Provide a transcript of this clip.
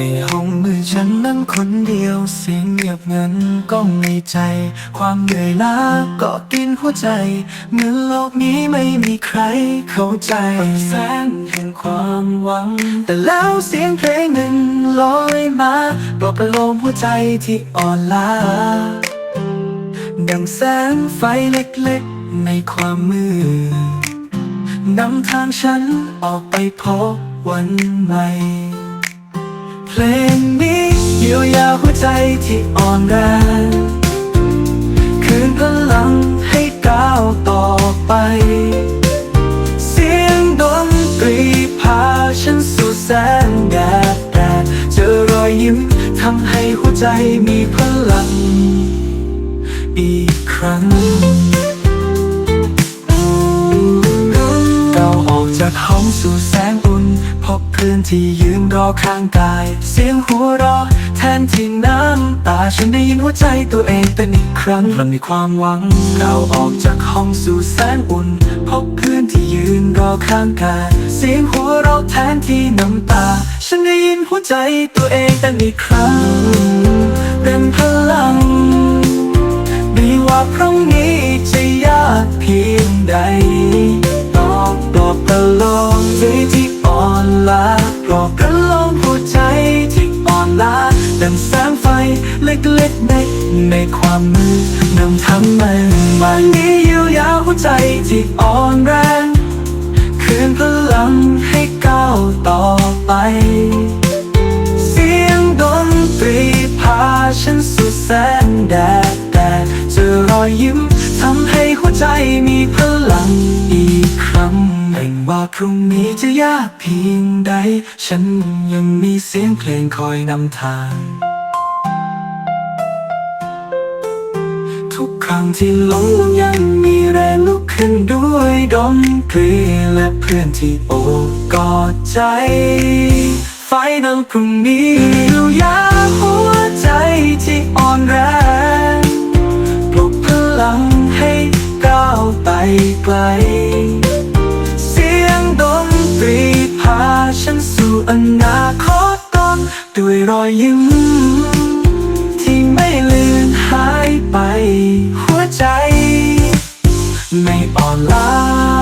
ในห้องมือฉันนั้นคนเดียวเสียงเงียบเงินก็ในใจ ความเหนื่อยล้าก็กินหัวใจเมื่อโลกนี้ไม่มีใครเข้าใจแสงเห็นความหวัง แต่แล้วเสียงเพลงหนึ่งลอยมาปลอบประโลมหัวใจที่อ่อนล้าดังแสงไฟเล็กๆ ในความมืดนำทางฉันออกไปพบวันใหม่ เพลงนี้เยียวยาหัวใจที่อ่อนแรงคืนพลังให้ก้าวต่อไป เสียงดนตรีพาฉันสู่แสงแดดแดดเจอรอยยิ้มทำให้หัวใจมีพลัง อีกครั้งเราออกจากห้องสู่แสง เพื่อนที่ยืนรอข้างกาย เสียงหัวเราะแทนที่น้ำตาฉันได้ยินหัวใจตัวเองเป็นอีกครั้งเรามีความหวังเราออกจากห้องสู่แสงอุ่น พบเพื่อนที่ยืนรอข้างกาย เสียงหัวเราะแทนที่น้ำตา ฉันได้ยินหัวใจตัวเองเป็นอีกครั้งเป็นพลังไม่ว่าพรุ่งนี้จะยากเพียงใด อบประโลมหัวใจที่อ่อนล้าดังแสงไฟเล็กๆในในความมืดนำทำให้วันนี้เยียวยาหัวใจที่อ่อนแรงคืนพลังให้ก้าวต่อไป เสียงดนตรีพาฉันสู่แสงแดดแดดเจอรอยยิ้มทำให้หัวใจมีพลังอีก ครั้งว่าพรุ่งนี้จะยากเพียงใด ฉันยังมีเสียงเพลงคอยนำทาง ทุกครั้งที่ล้มยังมีแรงลุกขึ้นด้วยดนตรีและเพื่อนที่โอบกอดใจ ไฟนั้นพรุ่งนี้เยียวยาหัวใจที่อ่อนแรงปลุกพลังให้ก้าวไปไกล ด้วยรอยยิ้มที่ไม่ลืมหายไป หัวใจ ไม่อ่อนล้า